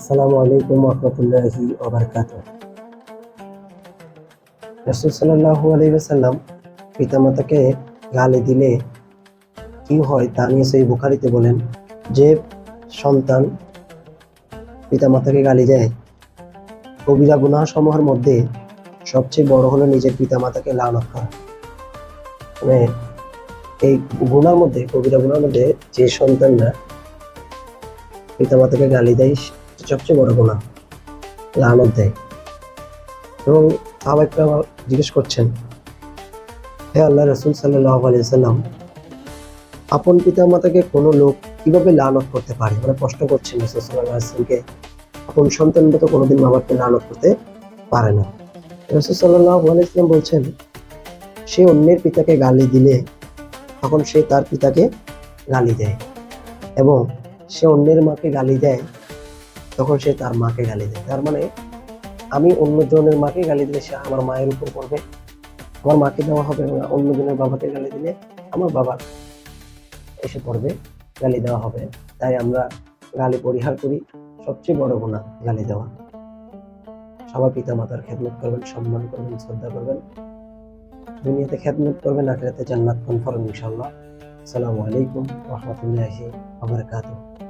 আসসালামু আলাইকুম রহমতুল্লাহি ওবরকাত রসুল সাল্লাহু আলাইসাল্লাম পিতামাতাকে গালি দিলে কি হয় তা নিয়ে সেই বুখারিতে বলেন, যে সন্তান পিতামাতাকে গালি দেয়, কবিরা গুনাহ সমূহের মধ্যে সবচেয়ে বড় হলো নিজের পিতামাতাকে লানত করা। মানে এই গুণার মধ্যে, কবিরা গুনার মধ্যে যে সন্তানরা পিতামাতাকে গালি দেয় সবচেয়ে বড় গুণা, লানত দেয়। এবং সাহাবাইকরা জিজ্ঞেস করছেন, হে আল্লাহ রসুল সাল্লাহ আলিয়াল্লাম আপন পিতা মাতাকে কোনো লোক কীভাবে লানত করতে পারে? মানে প্রশ্ন করছেন রসুল সাল্লাহ আসলামকে আপন সন্তানরা তো কোনোদিন মা বাপকে লানত করতে পারে না। রসুল সাল্লাহ আলাইসলাম বলছেন, সে অন্যের পিতাকে গালি দিলে, তখন সে তার পিতাকে গালি দেয় এবং সে অন্যের মাকে গালি দেয় তখন সে তার মাকে গালি দেয়। তার মানে আমি অন্যজনের মাকে গালি দিলে সে আমার মায়ের উপর পড়বে। আমার মাকে দেওয়া হবে এবং অন্যজনের বাবাকে গালি দিলে আমার বাবা এসে পড়বে, গালি দেওয়া হবে। তাই আমরা গালি পরিহার করি। সবচেয়ে বড় গুণা গালি দেওয়া। সবাই পিতা মাতার খেদমত করবেন, সম্মান করবেন, শ্রদ্ধা করবেন। দুনিয়াতে খেদমত করবেন, আখেরাতে জান্নাত কনফার্ম ইনশাল্লাহ আসসালামু আলাইকুম রহমতুল্লাহি ওয়া বারাকাতুহু।